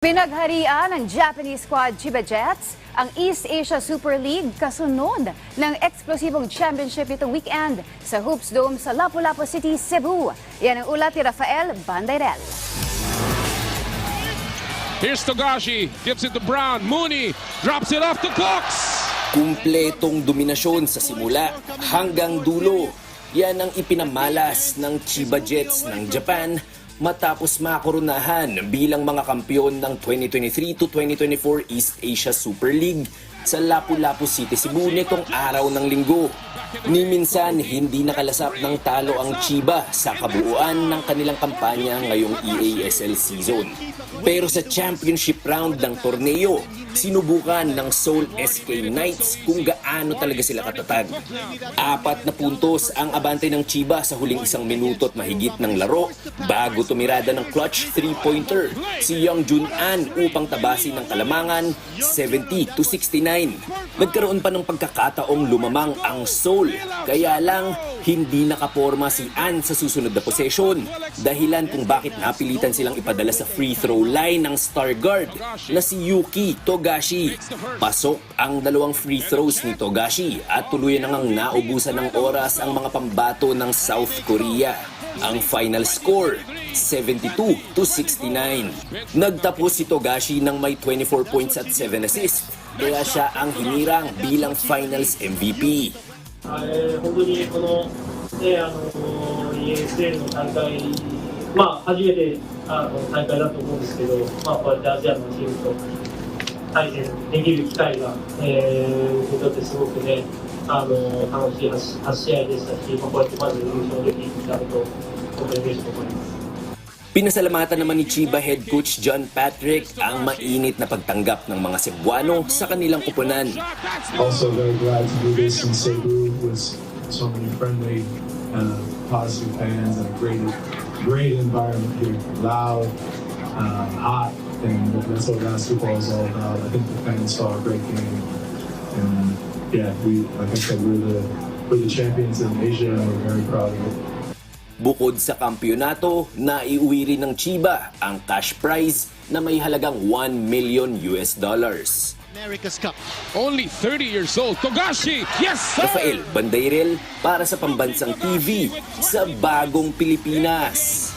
Pinagharian ng Japanese squad Chiba Jets ang East Asia Super League kasunod ng eksplosibong championship itong weekend sa Hoops Dome sa Lapu-Lapu City, Cebu. Yan ang ulat ni Rafael Bandairel. Here's Togashi, gives it to Brown. Mooney drops it off to Cooks. Kumpletong dominasyon sa simula hanggang dulo. Yan ang ipinamalas ng Chiba Jets ng Japan matapos makoronahan bilang mga kampyon ng 2023 to 2024 East Asia Super League sa Lapu-Lapu City, Cebu nitong araw ng linggo. Ni minsan hindi nakalasap ng talo ang Chiba sa kabuuan ng kanilang kampanya ngayong EASL season. Pero sa championship round ng torneo, sinubukan ng Seoul SK Knights kung gaano talaga sila katatag. Apat na puntos ang abante ng Chiba sa huling isang minuto at mahigit ng laro bago tumirada ng clutch three-pointer si Young Jun An upang tabasin ng kalamangan 70 to 69. Nagkaroon pa ng pagkakataong lumamang ang Seoul kaya lang hindi nakaporma si An sa susunod na possession dahilan kung bakit napilitan silang ipadala sa free throw line ng star guard na si Yuki Togashi. Pasok ang dalawang free throws ni Togashi at tuluyan na ngang naubusan ng oras ang mga pambato ng South Korea. Ang final score, 72 to 69. Nagtapos si Togashi ng may 24 points at 7 assists, kaya siya ang hinirang bilang finals MVP. えー本当にこの、ね、あの ESL の大会、まあ、初めてあの大会だと思うんですけど、まあ、こうやってアジアのチームと 対戦できる機会が、えー、僕にとってすごくね、あの楽しい 8, 8試合でしたし、まあ、こうやってまず優勝できたこと、本当に嬉しく思います。 Pinasalamatan naman ni Chiba head coach John Patrick ang mainit na pagtanggap ng mga Cebuano sa kanilang kupunan. also very glad to do this in Cebu with so many friendly, uh, positive fans and a great, great environment here. Loud, uh, hot, and that's what basketball is all about. I think the fans saw a great game, and yeah, we like I said, we're the we're the champions in Asia, and we're very proud of it. Bukod sa kampyonato, naiuwi rin ng Chiba ang cash prize na may halagang 1 million US dollars. America's Cup. Only 30 years old. Togashi, yes sir! Rafael Bandairel para sa Pambansang TV sa Bagong Pilipinas.